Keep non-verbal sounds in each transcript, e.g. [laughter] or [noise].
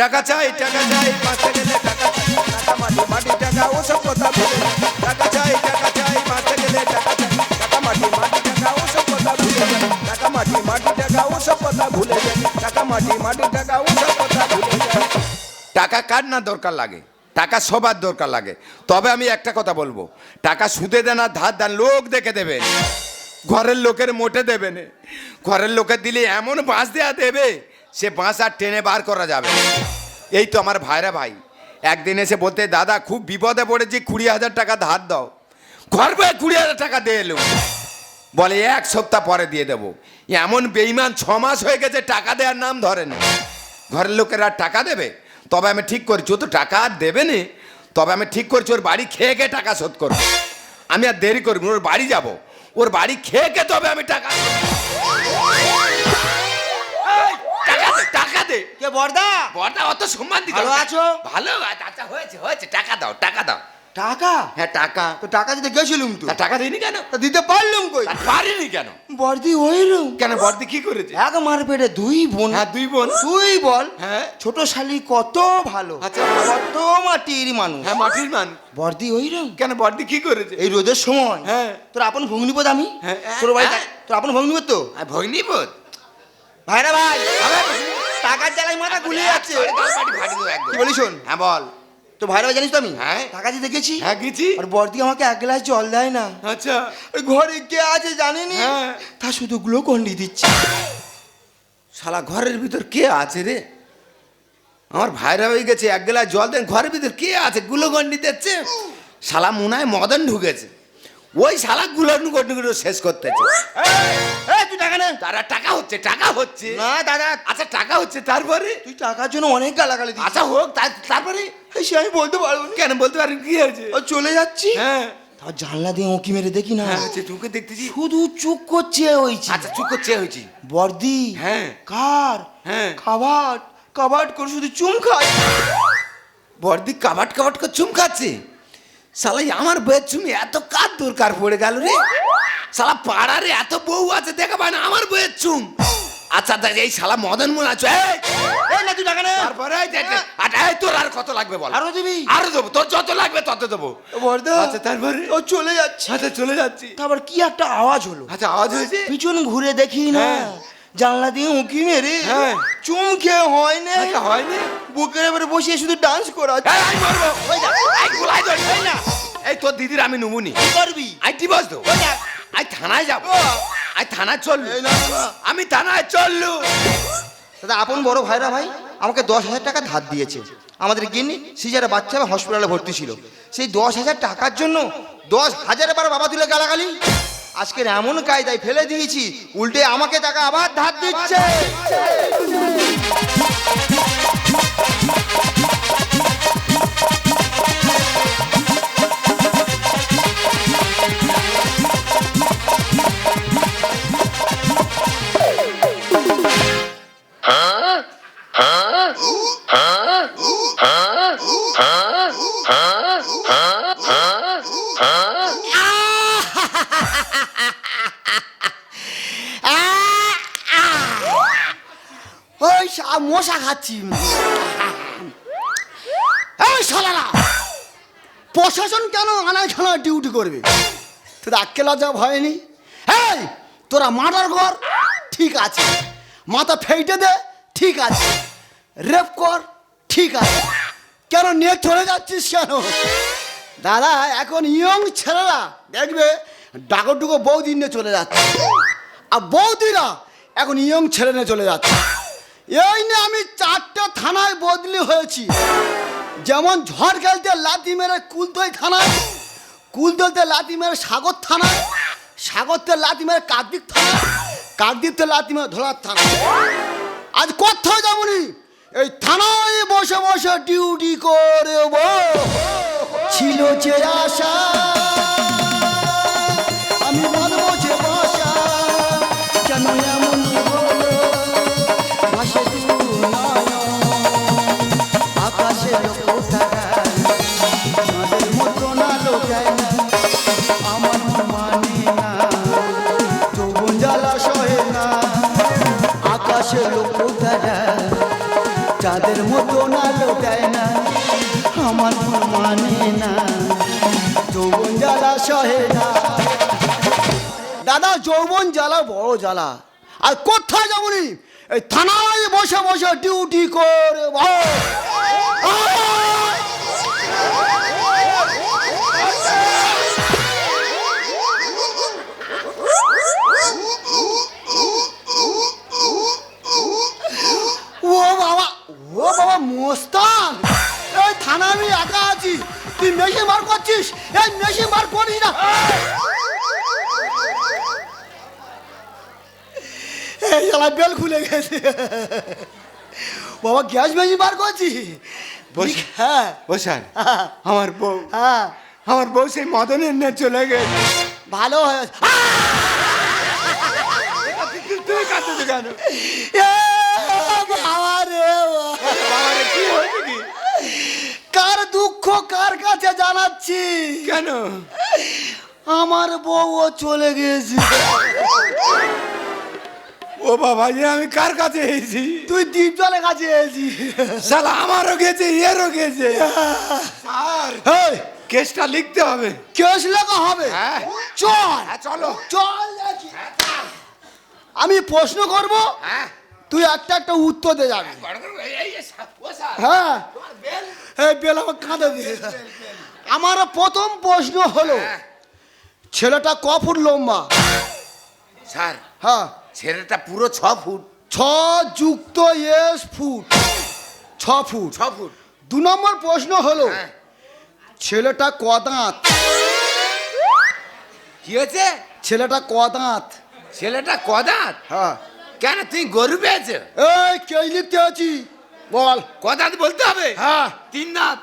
টাকা চাই টাকা চাই বাঁচতে গেলে টাকা। টাকা মাটি মাটি, টাকা ওসব কথা যা। টাকা চাই টাকা চাই বাঁচতে গেলে টাকা। চাই টাকা মাটি মাটি, টাকা ওসব কথা ভুলে। টাকা মাটি মাটি, টাকা ওসব কথা ভুলে যায় টাকা মাটি মাটি, টাকা ওসব কথা ভুলে টাকা কার না দরকার লাগে? টাকা সবার দরকার লাগে। তবে আমি একটা কথা বলব। টাকা সুদে দেন আর ধার দেন, লোক দেখে দেবে। ঘরের লোকের মোটে দেবে না। ঘরের লোকের দিলে এমন বাঁশ দেয়া দেবে সে বাঁশ আর টেনে বার করা যাবে। এই তো আমার ভাইরা ভাই। একদিন এসে বলতে, দাদা, খুব বিপদে পড়েছি, কুড়ি হাজার টাকা ধার দাও। ঘর বয়ে কুড়ি হাজার টাকা দিয়ে এলো। বলে, এক সপ্তাহ পরে দিয়ে দেবো। এমন বেইমান ছ মাস হয়ে গেছে, টাকা দেওয়ার নাম ধরে না ঘরের লোকেরা, টাকা দেবে? তবে আমি ঠিক করছি। ও তো টাকা আর দেবে না। তবে আমি ঠিক করছি, ওর বাড়ি খেয়ে খেয়ে টাকা শোধ করব আমি আর দেরি করব ওর বাড়ি যাব। ওর বাড়ি খেয়ে খেয়ে তবে আমি টাকা দে। কে বর্দা? বড়টা অত সম্মান দিতে ভালো আছো? ভালো আচ্ছা হয়েছে হয়েছে টাকা দাও টাকা দাও। টাকা? হ্যাঁ টাকা। তো টাকা দিতে গেছিলুম তো। টাকা দিইনি কেন? তা দিতে পারলুম কই? পারিনি কেন? বর্দি ওইরুম কেন বর্দি কি করেছে? এক মার পেটে দুই বোন। হ্যাঁ দুই বোন। তুই বল হ্যাঁ। ছোট শালি কত ভালো। আচ্ছা। কত মাটির মানুষ। হ্যাঁ মাটির মান বর্দি ওইরুম কেন বর্দি কি করেছে? এই রোদের সময়। হ্যাঁ। তোর আপন ভগ্নিপদ আমি? হ্যাঁ, তোর বাড়ি হ্যাঁ। তোর আপন ভগ্নিপদ তো? ভগ্নিপদ ভাইরা ভাই টাকার জ্বালাই মাথা গুলিয়ে যাচ্ছে। কি বলি শোন? হ্যাঁ বল। তো ভাইরা ভাই জানিস তো আমি? হ্যাঁ। টাকা দিতে গেছি হ্যাঁ গেছি আর বর্দি আমাকে এক গ্লাস জল দেয় না। আচ্ছা। ওই ঘরে কে আছে জানিনি? হ্যাঁ। তা শুধু গ্লুকন্ডি দিচ্ছে। শালা ঘরের ভিতর কে আছে রে? আমার ভাইরা হয়ে গেছে এক গেলা জল দেন ঘরের ভিতর কে আছে? গুলোগন্ডি দিচ্ছে। শালা মুনায় মদন ঢুকেছে। ওই শালা গুলো শেষ করতেছে তুই টাকা নে। তারা টাকা হচ্ছে টাকা হচ্ছে। না দাদা। আচ্ছা টাকা হচ্ছে তারপরে? তুই টাকার জন্য অনেক গালাগালি দিচ্ছিস। আচ্ছা হোক তার- তারপরে? সে আমি বলতে পারব না। কেন বলতে পারেন কি হয়েছে? ও চলে যাচ্ছি। হ্যাঁ। তার জানলা দিয়ে উঁকি মেরে দেখি না। হ্যাঁ হচ্ছে তোকে দেখতেছি। শুধু চুপ করছে হয়েছে আচ্ছা চুপ করছে হয়েছি বর্দি হ্যাঁ। কার? হ্যাঁ। কাবাট কাবাট করে শুধু চুম খায়। বর্দি কাবাট কাবাট করে চুম খাচ্ছে। শালাই আমার বইয়ের চুমি এত কার দরকার পড়ে গেল রে? শালা পাড়ারে এত বউ আছে দেখা পায় না আমার বইয়ের চুম আচ্ছা দেখ এই শালা মদন মনে আছে এই, এই না তুই টাকা নে তারপরে এই আচ্ছা তোর আর কত লাগবে বল? আরও দিবি? আরও দেবো তোর যত লাগবে তত দেবো। বর্দা আচ্ছা তারপরে? ও চলে যাচ্ছে। আচ্ছা চলে যাচ্ছি। তারপর কি একটা আওয়াজ হলো? আচ্ছা আওয়াজ হয়েছে? পিছন ঘুরে দেখি না হ্যাঁ। জানলা দিয়ে উঁকি মেরে হ্যাঁ। চুম খেয়ে হয় না আচ্ছা, হয়নি বুকের এবারে বসিয়ে শুধু ডান্স করা এই, আমি মরবো। এই, গোলায় ধরি, এই না। এই তোর দিদির আমি নুমুনি। করবি? আই ডিভোর্স দেবো ওই দেখ। আই থানায় যাব। আই থানায় চললু। এই না, না, না। আমি থানায় চললু। দাদা আপন বড় ভাইরা ভাই আমাকে দশ হাজার টাকা ধার দিয়েছে। আমাদের গিন্নি সিজারে বাচ্চা হসপিটালে ভর্তি ছিল। সেই দশ হাজার টাকার জন্য দশ হাজার বার বাবা তুলে গালাগালি। আজকের এমন কায়দায় ফেলে দিয়েছি উল্টে আমাকে টাকা আবার ধার দিচ্ছে। প্রশাসন কেন আনায় খানা ডিউটি করবে তোর আক্কে লজ্জা ভয় নেই? এই তোরা মার্ডার কর, ঠিক আছে। মাথা ফেটে দে, ঠিক আছে। রেপ কর, ঠিক আছে। কেন নিয়ে চলে যাচ্ছিস কেন? দাদা, এখন ইয়ং ছেলেরা দেখবে ডাকো ডুকো বৌদি নিয়ে চলে যাচ্ছে। আর বৌদিরা এখন ইয়ং ছেলে নিয়ে চলে যাচ্ছে। এই নিয়ে আমি চারটে থানায় বদলি হয়েছি। যেমন ঝড় খেলতে লাথি মেরে কুলতই থানায় কুলতলতে লাথি মেরে সাগর থানায়, সাগরতে লাথি মেরে কার্তিক থানায়, কার্তিকতে লাথি মেরে ধরার থানায়। আজ কোথাও যাবনি এই থানায় বসে বসে ডিউটি করে ছিল যে আশা দাদা যৌবন জ্বালা, বড় জ্বালা। আর কোথায় যাবনি এই থানায় বসে বসে ডিউটি করে ও বাবা ও বাবা মোস্তান এই থানা আমি একা আছি। তুই মেশিন বার করছিস? এই মেশিন বার করিস না। এই শালা বেল খুলে গেছে। বাবা গ্যাস মেশিন বার করছি। বস। হ্যাঁ। বসান। হ্যাঁ, আমার বউ। হ্যাঁ। আমার বউ সেই মদনের নিয়ে চলে গেছে। ভালো হয়েছে কেন? কি? কার দুঃখ কার কাছে জানাচ্ছি? কেন? আমার বউও চলে গেছে। ও বাবা যে আমি কার কাছে এসেছি? তুই দ্বীপ জলের কাছে এসেছি। শালা আমারও গেছে এরও গেছে। আর কেসটা লিখতে হবে। কেস লেখা হবে। হ্যাঁ। চল। হ্যাঁ চলো। চল দেখি। আমি প্রশ্ন করব হ্যাঁ। তুই একটা একটা উত্তর দে যাবি। হ্যাঁ? এই বেল আমার কাঁদে দিয়ে আমার প্রথম প্রশ্ন হলো। ছেলেটা ক ফুট লম্বা? স্যার। হ্যাঁ। ছেলেটা পুরো ছ ফুট। ছ যুক্ত এস ফুট। ছ ফুট। ছ ফুট। দু নম্বর প্রশ্ন হলো হ্যাঁ। ছেলেটা ক দাঁত কি হয়েছে? ছেলেটা ক দাঁত ছেলেটা কদাত? হ্যাঁ। কেন তুই গরু পেয়েছে? এই কে লিখতে আছি? বল কদাত বলতে হবে? হ্যাঁ। তিন দাঁত।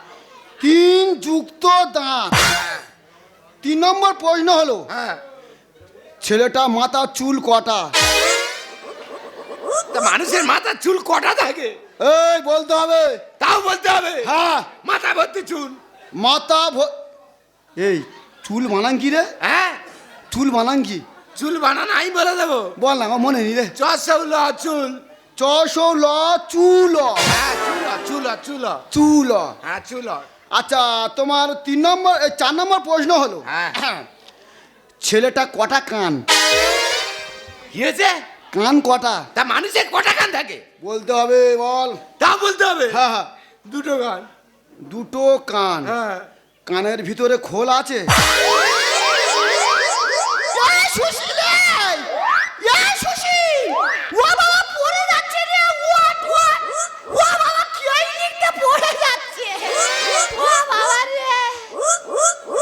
তিন যুক্ত দাঁত। তিন নম্বর প্রশ্ন হলো হ্যাঁ। ছেলেটা মাথা চুল কটা? তা মানুষের মাথা চুল কটা থাকে? এই বলতে হবে। তাও বলতে হবে? হ্যাঁ। মাথা ভর্তি চুল। মাথা এই চুল বানান কি রে? হ্যাঁ। চুল বানান কি? চুল বানান আমি বলে দেবো। বল না আমার মনে নেই রে। চশৌল চুল। চশো ল চুল। হ্যাঁ চুল চুল চুল হ্যাঁ চুল আচ্ছা তোমার তিন নম্বর চার নম্বর প্রশ্ন হলো। হ্যাঁ। ছেলেটা কটা কান? কি হয়েছে কান কটা? তা মানুষের কটা কান থাকে? বলতে হবে বল। তা বলতে হবে? হ্যাঁ হ্যাঁ। দুটো কান। দুটো কান। হ্যাঁ। কানের ভিতরে খোল আছে?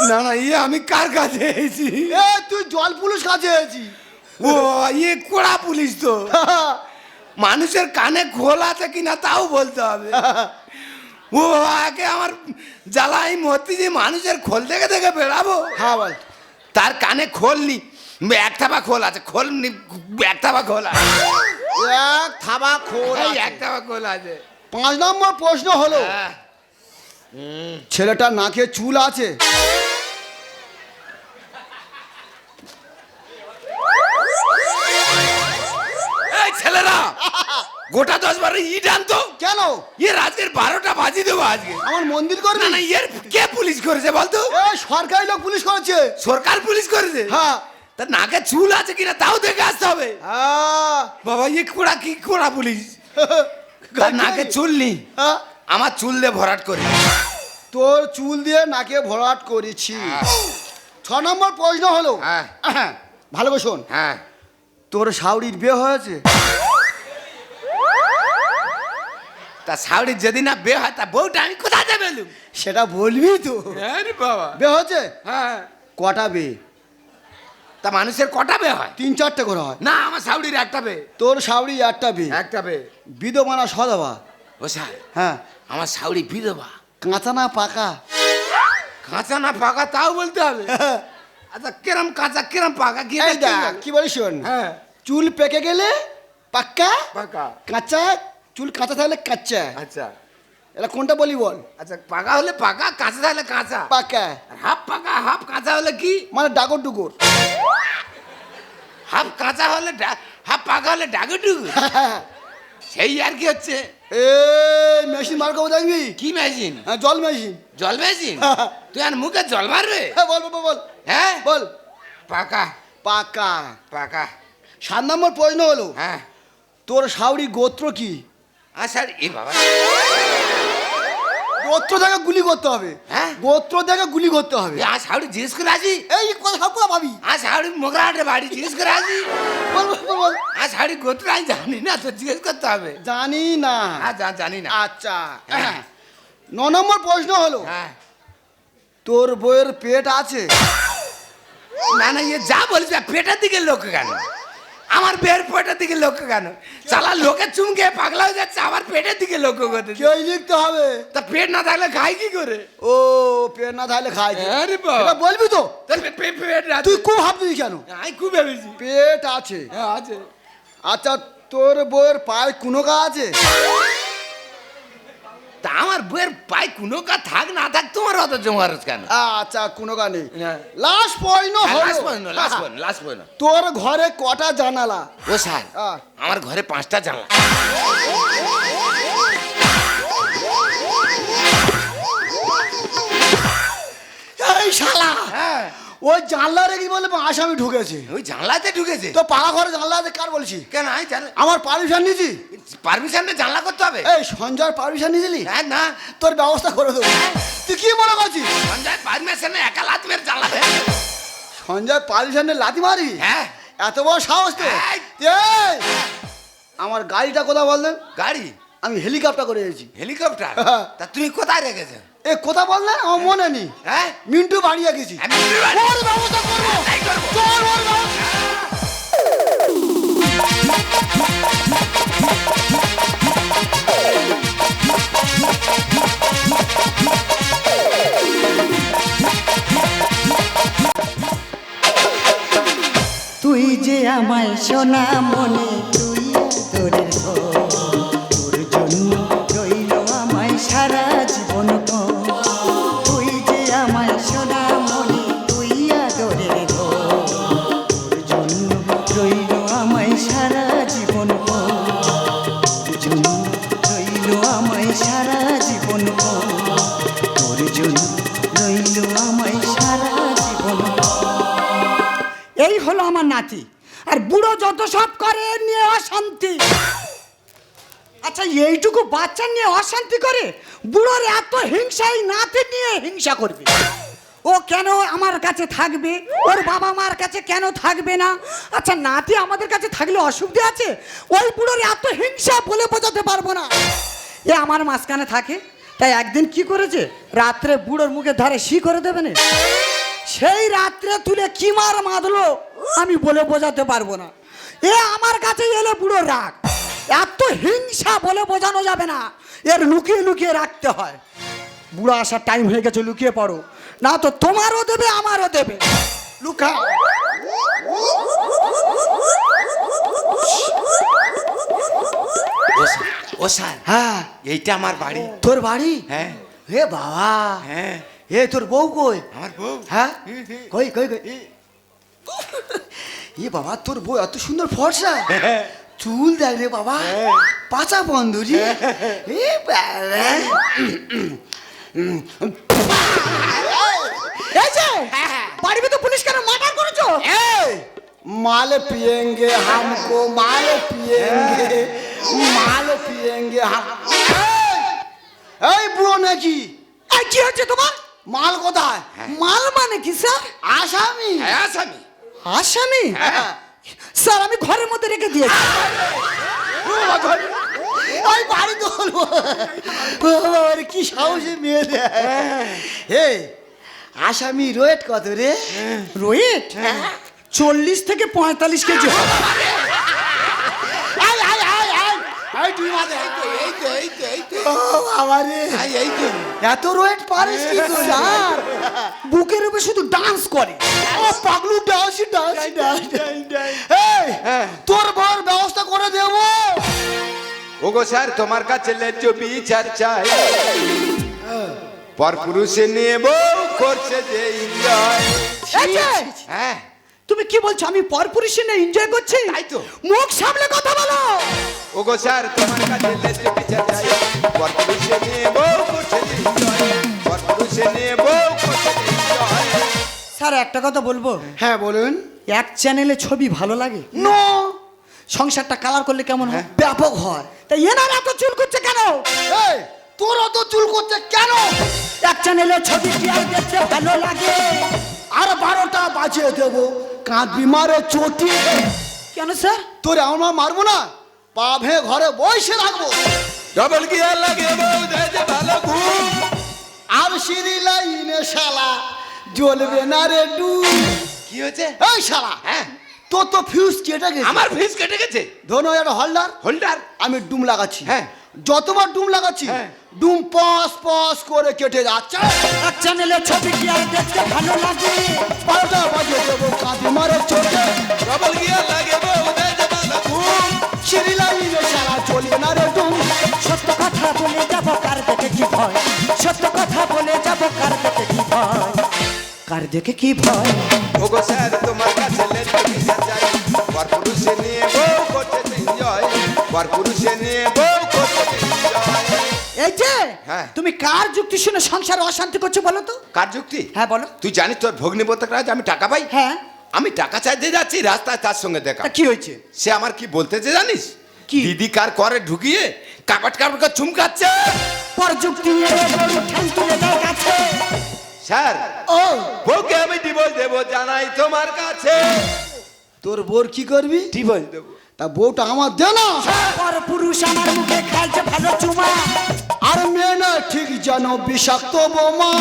না না ইয়ে আমি কার কাছে এসেছি? এ তুই জল পুলিশ কাছে আছি ও ইয়ে কোড়া পুলিশ তো? মানুষের কানে খোল আছে কিনা তাও বলতে হবে। ও আগে আমার জ্বালাই মতি যে মানুষের খোল থেকে থেকে বেড়াবো। হ্যাঁ বল। তার কানে খোল নি এক থাবা খোল আছে খোল নি এক থাবা খোল আছে। এক থাবা খোল আছে। এক থাবা খোল আছে। পাঁচ নম্বর প্রশ্ন হলো হ্যাঁ। ছেলেটার নাকে চুল আছে। ছেলেরা গোটা দশ বারো ইট আনতো। কেন? ইয়ে রাতের বারোটা বাজি দেবো আজকে। আমার মন্দির করে না ইয়ের কে পুলিশ করেছে বলতো? সরকারি লোক পুলিশ করেছে। সরকার পুলিশ করেছে? হ্যাঁ। তার নাকে চুল আছে কিনা তাও দেখে আসতে হবে। হ্যাঁ। বাবা ইয়ে কোড়া কি কোড়া পুলিশ? [laughs] তার নাকে চুল নি হ্যাঁ? আমার চুল দিয়ে ভরাট করি। তোর চুল দিয়ে নাকে ভরাট করেছি। ছ নম্বর প্রশ্ন হলো হ্যাঁ। ভালো শোন। হ্যাঁ। তোর শাউরির বিয়ে হয়েছে? তা সাউরির যদি না বিয়ে হয় তা বউটা আমি কোথায় যাবে সেটা বলবি তো। হ্যাঁ বাবা। বিয়ে হয়েছে? হ্যাঁ। কটা বে তা মানুষের কটা বে হয়? তিন চারটে করে হয়। না আমার সাউরির একটা বে তোর শাউরি একটা বে একটা বে বিধবা না সদবা ও স্যার হ্যাঁ। আমার সাউরি বিধবা। কাঁচা না পাকা? কাঁচা না পাকা তাও বলতে হবে? আচ্ছা কিরম কাঁচা কিরম পাকা? কি কি বলিস শোন? হ্যাঁ। চুল পেকে গেলে পাক্কা পাকা। কাঁচা চুল কাঁচা থাকলে কাঁচা। আচ্ছা। এটা কোনটা বলি বল? আচ্ছা পাকা হলে পাকা কাঁচা তাহলে কাঁচা। পাকা। হাফ পাকা হাফ কাঁচা হলে কি? মানে ডাগর ডুগর। হাফ কাঁচা হলে হাফ পাকা হলে ডাগুডুগু সেই আর কি হচ্ছে? এ মেশিন করব দেখবি? কি মেশিন? হ্যাঁ জল মেশিন। জল মেশিন তুই আর মুখে জল মারবে হ্যাঁ বল বল, বল। হ্যাঁ? বল। পাকা। পাকা। পাকা। সাত নম্বর প্রশ্ন হলো হ্যাঁ। তোর সাউরি গোত্র কি? আচ্ছা এ বাবা। গোত্র থেকে গুলি করতে হবে। হ্যাঁ? গোত্র থেকে গুলি করতে হবে। আজ হাওড়ি জিজ্ঞেস করে আসি? এই কথা সব কথা ভাবি। আজ হাওড়ি মোগরাহাটের বাড়ি জিজ্ঞেস করে আসি? বল বল, আজ হাওড়ি গোত্র আমি জানি না তো জিজ্ঞেস করতে হবে। জানি না। হ্যাঁ জানি না। আচ্ছা। হ্যাঁ। ন নম্বর প্রশ্ন হলো হ্যাঁ। তোর বইয়ের পেট আছে? না না ইয়ে যা বলিস পেটের দিকে লোক কেন? আমার বের পেটের দিকে লোক কেন? চালা লোকে চুমকে পাগলা হয়ে যাচ্ছে আমার পেটের দিকে লক্ষ্য করতে কেই লিখতে হবে। তা পেট না থাকলে খাই কি করে? ও পেট না থাকলে খাই আরে বাবা। বলবি তো? পেট আছে। তুই খুব ভাবছিস কেন? আমি খুব ভেবেছি। পেট আছে। হ্যাঁ আছে। আচ্ছা তোর বইয়ের পায়ে কুনোকা আছে? তা আমার বইয়ের পায়ে কোনো কা থাক না থাক তোমার অত জমারস কেন? আচ্ছা কুনোকা নেই। হ্যাঁ। লাস্ট পয়েন্ট হলো। Last point last point last point তোর ঘরে কটা জানালা? ও স্যার। আমার ঘরে পাঁচটা জানলা। এই শালা! হ্যাঁ। ওই জানলা রেখে বলে আসামি ঢুকেছে। ওই জানলাতে ঢুকেছে? তো পাড়া ঘরে জানলা আছে কার বলছি? কেন আমি আমার পারমিশন নিয়েছি। পারমিশন জানলা করতে হবে? এই সঞ্জয় পারমিশন নিয়েছিলি? হ্যাঁ না। তোর ব্যবস্থা করে দেবো। তুই কি মনে করছিস? সঞ্জয় পারমিশনে একা লাত মেরে জানলা সঞ্জয় পারমিশনে লাথি মারি হ্যাঁ। এত বড় সাহস তো! আমার গাড়িটা কোথায় বললেন গাড়ি? আমি হেলিকপ্টার করে এসেছি হেলিকপ্টার হ্যাঁ। তা তুমি কোথায় রেখেছো? এ কোথা বললেন আমার মনে নেই। হ্যাঁ? মিন্টু বাড়িয়ে গেছি। বাড়ি- ওর ব্যবস্থা করব। তাই ওর তুই যে আমায় সোনা মনে কাছে থাকবে? ওর বাবা মার কাছে কেন থাকবে না? আচ্ছা নাতি আমাদের কাছে থাকলে অসুবিধে আছে? ওই বুড়োর এত হিংসা বলে বোঝাতে পারব না। এ আমার মাঝখানে থাকে, তাই একদিন কি করেছে? রাত্রে বুড়োর মুখে ধারে শি করে দেবে না। সেই রাত্রে তুলে কি মার মাদলো আমি বলে বোঝাতে পারব না। এ আমার কাছে এলে বুড়ো রাগ। এত হিংসা বলে বোঝানো যাবে না। এর লুকিয়ে লুকিয়ে রাখতে হয়। বুড়ো আসার টাইম হয়ে গেছে, লুকিয়ে পড়ো। না তো তোমারও দেবে আমারও দেবে। লুকা। ও স্যার, হ্যাঁ। এইটা আমার বাড়ি। তোর বাড়ি? হ্যাঁ। হে বাবা। হ্যাঁ। এ তোর বউ কই? আমার বউ। হ্যাঁ? কই কই কই? এ। বাবা তোর বউ এত সুন্দর ফর্সা। চুল দেয় রে বাবা। পাচা বন্ধ এ বাবা। এই যে বাড়ি তো পুলিশ কেন মার্ডার করেছো এই, माल पिएंगे हमको माल पिएंगे माल पिएंगे हम এই, এই বুড়ো নাকি এই কি হচ্ছে তোমার মাল কোথায় মাল মানে কি স্যার আসামি হ্যাঁ আসামি আসামি হ্যাঁ স্যার আমি ঘরের মধ্যে রেখে দিয়েছি ওই বাড়ি তুলবো ওর কি সাহসে মেয়ে দেয় এই আসামি রোয়েট কত রে? রোহিত চল্লিশ থেকে পঁয়তাল্লিশ কেজি। হবে। আয় আয় আয় আয় আয় এই তো এই তো এই তো এই তো। ও বাবা রে। এই, এই তো। এত রোয়েট পারিস বুকের উপরে শুধু ডান্স করে। ও পাগলু ডান্স ডান্স ডান্স তোর বর ব্যবস্থা করে দেবো। ওগো স্যার তোমার কাছে লেজো বিচার চাই। পর পুরুষে নিয়ে বউ। করছে যে হ্যাঁ। তুমি কি বলছো আমি পরপুরুষে না এনজয় করছি? তাই তো। মুখ সামলে কথা বলো! ওগো স্যার তোমার কাছে লেস্ট পরপুরুষে নিয়ে বউ করছে এনজয় পরপুরুষে নিয়ে বউ করছে এনজয় স্যার একটা কথা বলব? হ্যাঁ বলুন। এক চ্যানেলে ছবি ভালো লাগে? নো। সংসারটা কালার করলে কেমন হয়? ব্যাপক হয়। তাই এনার এত চুল করছে কেন? এই তোর অত চুল করছে কেন? এক চ্যানেলে ছবি আর দেখতে ভালো লাগে। আর বারোটা বাজিয়ে দেবো কাঁদবি মারে চটি। কেন স্যার তোরে আমার মারবো না? পা ভেঙে ঘরে বসে রাখব। ডবল গিয়ার লাগে ভালো ঘুম। আর সিঁড়ি লাইনে শালা জ্বলবে না রে ডু কি হয়েছে? এই শালা হ্যাঁ। তোর তো ফিউজ কেটে গেছে। আমার ফিস কেটে গেছে? ধরো একটা হলদার হোল্ডার আমি ডুম লাগাচ্ছি। হ্যাঁ। যতবার ডুম লাগাচ্ছি হ্যাঁ। ডুম পস পস করে কেটে যাচ্ছে। এক চ্যানেলে ছবি কি আর দেখতে ভালো লাগে? বারোটা বাজিয়ে দেবো কাঁদি মারে চোটে ডবল গিয়ার লাগে বউ দেয় যে ভালো ঘুম সিঁড়ি লাইনে শালা চলবে না রে ডুম সত্য কথা বলে যাব কার দেখে কি ভয়? সত্য কথা বলে যাব কার দেখে কি ভয়? কার দেখে কি ভয়? ওগো স্যার তোমার কাছে লেস্ট পিচার চাই পরপুরুষে নিয়ে বউ করছে এনজয় পরপুরুষে নিয়ে হ্যাঁ। তুমি কার যুক্তি শুনে সংসারে অশান্তি করছ বলো তো? কার যুক্তি? হ্যাঁ বলো। তুই জানিস তোর ভগ্নিপতি রাজ আমি টাকা পাই? হ্যাঁ। আমি টাকা চাই চাইতে যাচ্ছি রাস্তায় তার সঙ্গে দেখা। তা কি হয়েছে? সে আমার কি বলতেছে জানিস? কি? দিদি কার করে ঢুকিয়ে কাপাট কাপাট করে চুমকাচ্ছে? পর যুক্তি এলে গরু ঠ্যাং তুলে দেয় গাছে স্যার ও। বউকে আমি ডিভোর্স দেবো জানাই তোমার কাছে। তোর বোর কি করবি? ডিভোর্স দেবো। তা বউটা আমার দে না পর পুরুষ আমার মুখে খাইছে ভালো চুমা। যেন বিষাক্ত বৌমা।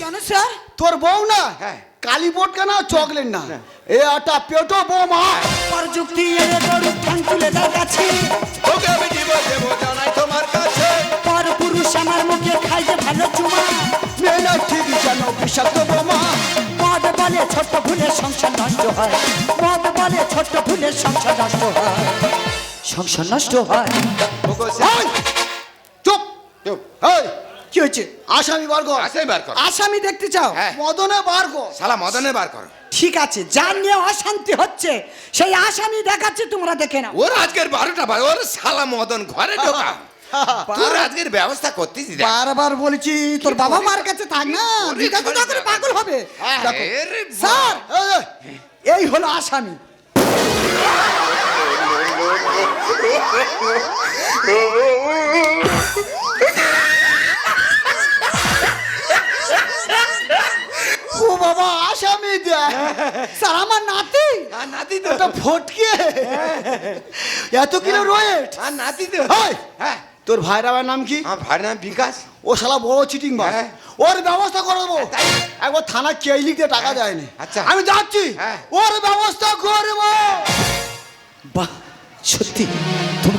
কেন স্যার? তোর বউ না? হ্যাঁ। কালী বোট কেনা? চকলেট না। এ আটা পেটো বৌমা। পর যুক্তি এলে গরু ঠ্যাং তুলে গাছে বউকে আমি ডিভোর্স দেবো জানাই তোমার কাছে। পর পুরুষ আমার মুখে খাইছে ভালো চুমা। মেয়ে না ঠিক যেন বিষাক্ত বৌমা। মদ বলে ছোট্ট ভুলে সংসার নষ্ট হয়। মদ বলে ছোট্ট ভুলে সংসার নষ্ট হয়। সংসার নষ্ট হয়। চুপ। চুপ। এই। কি হয়েছে? আসামি বার কর। আসাই বার কর। আসামি দেখতে চাও? হ্যাঁ। মদনে বার কর। শালা মদনে বার কর। ঠিক আছে যার নিয়ে অশান্তি হচ্ছে সেই আসামি দেখাচ্ছে তোমরা দেখে নাও। ওর আজকের বারোটা বাজে ওর শালা মদন ঘরে [laughs] ঢোকা। তোর আজকের ব্যবস্থা করতিস দেখ। বারবার বলছি তোর বাবা মার কাছে থাক না। দিদা তো ঘরে পাগল হবে। দেখো। আরে স্যার এই, এই, এই হলো আসামি। [laughs] ও বাবা আসামি দে। স্যার আমার নাতি? আর নাতি তো। ওটা ফটকে। এত কিলো রয়েট? আর নাতি তো। হ্যাঁ। তোর ভাইয়ের আবার নাম কি? আমার ভাইয়ের নাম বিকাশ। ও শালা বড় চিটিং হ্যাঁ। ওর ব্যবস্থা করে দেবো। একবার থানা চেয়ে দিয়ে টাকা দেয়নি। আচ্ছা। আমি যাচ্ছি। হ্যাঁ। ওর ব্যবস্থা করব বাহ সত্যি।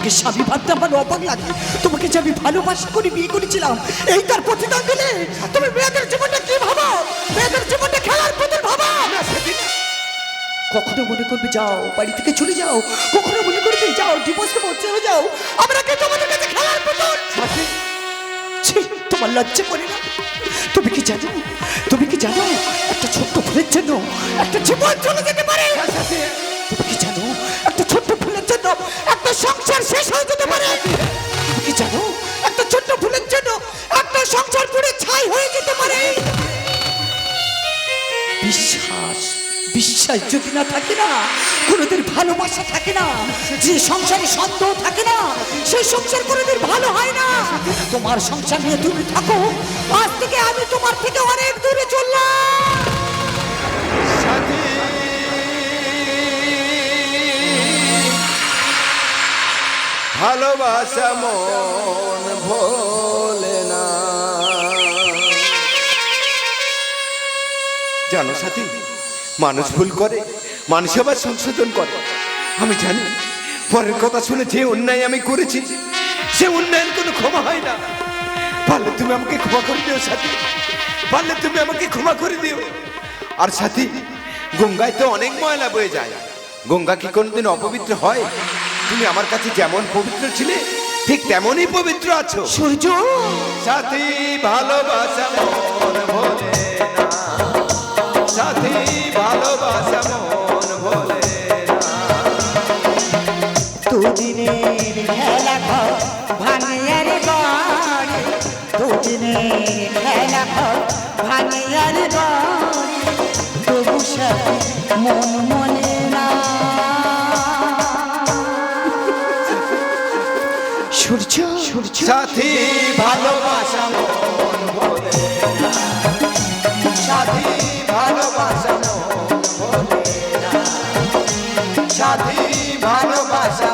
তোমাকে স্বামী ভাবতে আমার অবাক লাগে। তোমাকে যে আমি ভালোবাসা করে বিয়ে করেছিলাম, এই তার প্রতিদান দিলে তুমি মেয়েদের জীবনটা কি ভাবো? মেয়েদের জীবনটা খেলার পুতুল ভাবো? কখনো মনে করবে, যাও, বাড়ি থেকে চলে যাও। কখনো মনে করবে, যাও ডিভোর্স দেবো, চলে যাও। আমরা কি তোমাদের কাছে খেলার পুতুল তোমার লজ্জা করে না। তুমি কি জানো? তুমি কি জানো? একটা ছোট্ট ফুলের জন্য একটা জীবন চলে যেতে পারে। তুমি কি জানো? একটা একটা সংসার শেষ হয়ে যেতে পারে। কি জানো? একটা ছোট্ট ভুলের জন্য একটা সংসার পুড়ে ছাই হয়ে যেতে পারে। বিশ্বাস বিশ্বাস যদি না থাকে না, কোনোদিন ভালোবাসা থাকে না, যে সংসারে সন্দেহ থাকে না, সেই সংসার কোনোদিন ভালো হয় না। তোমার সংসার নিয়ে তুমি থাকো, আজ থেকে আমি তোমার থেকে অনেক দূরে চললাম। ভালোবাসা মন ভোলে না। জানো সাথী, মানুষ ভুল করে, মানুষ আবার সংশোধন করে। আমি জানি, পরের কথা শুনে যে অন্যায় আমি করেছি, সে অন্যায়ের কোনো ক্ষমা হয় না। পারলে তুমি আমাকে ক্ষমা করে দিও সাথী, পারলে তুমি আমাকে ক্ষমা করে দিও। আর সাথী, গঙ্গায় তো অনেক ময়লা বয়ে যায়। গঙ্গা কি কোনোদিন অপবিত্র হয়? তুমি আমার কাছে যেমন পবিত্র ছিলে ঠিক তেমনই পবিত্র আছো। সূর্য! সাথী ভালোবাসা মন ভোলে না। সাথী ভালোবাসা মন ভোলে দুদিনের খেলা ভাঙিয়ার বাড়ি। খেলা ভাঙিয়ার বাড়ি। তবু সাথী মন মনে সূর্য সূর্য। সাথী ভালোবাসা মন ভোলে সাথী ভালোবাসা মন ভোলে সাথী ভালোবাসা